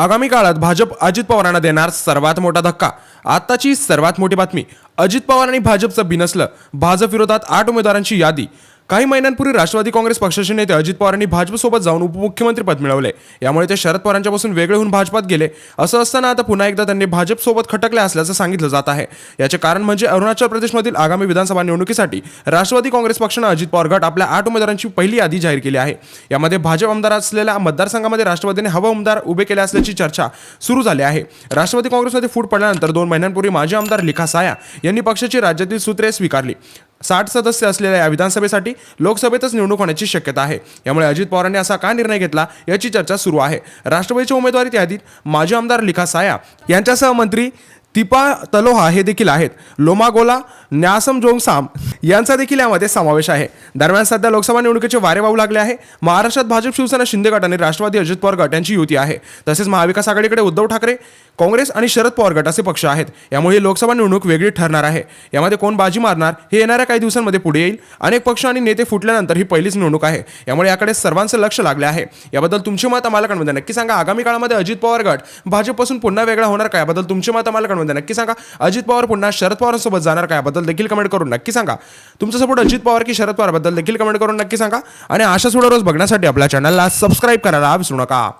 आगामी काळात भाजप अजित पवारांना देणार सर्वात मोठा धक्का. आत्ताची सर्वात मोठी बातमी अजित पवार आणि भाजपचं बिनसलं भाजप विरोधात आठ उमेदवारांची यादी. काही महिन्यांपूर्वी राष्ट्रवादी काँग्रेस पक्षाचे नेते अजित पवारांनी भाजपसोबत जाऊन उपमुख्यमंत्रीपद मिळवले. यामुळे ते शरद पवारांच्यापासून वेगळे होऊन भाजपात गेले. असं असताना आता पुन्हा एकदा त्यांनी भाजपसोबत खटकले असल्याचं सांगितलं जात आहे. याचे कारण म्हणजे अरुणाचल प्रदेशमधील आगामी विधानसभा निवडणुकीसाठी राष्ट्रवादी काँग्रेस पक्षानं अजित पवार गट आपल्या आठ उमेदवारांची पहिली यादी जाहीर केली आहे. यामध्ये भाजप आमदार असलेल्या मतदारसंघामध्ये राष्ट्रवादीने हवा आमदार उभे केले असल्याची चर्चा सुरू झाली आहे. राष्ट्रवादी काँग्रेसमध्ये फूट पडल्यानंतर दोन महिन्यांपूर्वी माजी आमदार लिखा साया यांनी पक्षाची राज्यातील सूत्रे स्वीकारली. साठ सदस्य असलेल्या या विधानसभेसाठी लोकसभेतच निवडणूक होण्याची शक्यता आहे. यामुळे अजित पवारांनी असा का निर्णय घेतला याची चर्चा सुरू आहे. राष्ट्रवादीच्या उमेदवारी यादीत माजी आमदार लिखा साया यांच्यासह मंत्री तिपा तलोहा हे देखील आहेत. लोमागोला न्यासम जोंगसाम यांचा देखील यामध्ये समावेश आहे. दरम्यान सध्या लोकसभा निवडणुकीचे वारे वाहू लागले आहे. महाराष्ट्रात भाजप शिवसेना शिंदे गट आणि राष्ट्रवादी अजित पवार गट यांची युती आहे. तसेच महाविकास आघाडीकडे उद्धव ठाकरे काँग्रेस आणि शरद पवार गट असे पक्ष आहेत. यामुळे ही लोकसभा निवडणूक वेगळी ठरणार आहे. यामध्ये कोण बाजी मारणार हे येणाऱ्या काही दिवसांमध्ये पुढे येईल. अनेक पक्ष आणि नेते फुटल्यानंतर ही पहिलीच निवडणूक आहे. यामुळे याकडे सर्वांचं लक्ष लागले आहे. याबद्दल तुमचे मत आम्हाला कळवून नक्की सांगा आगामी काळामध्ये अजित पवार गट भाजपपासून पुन्हा वेगळा होणार का? याबद्दल तुमचे मत आम्हाला कळवून नक्की सांगा अजित पवार पुन्हा शरद पवारांसोबत जाणार का? याबद्दल देखील कमेंट करून नक्की सांगा. तुमचा सपोर्ट अजित पवार की शरद पवारबद्दल देखील कमेंट करून नक्की सांगा. आणि अशा सोडा रोज बघण्यासाठी आपल्या चॅनलला सबस्क्राईब करायला विसरू नका.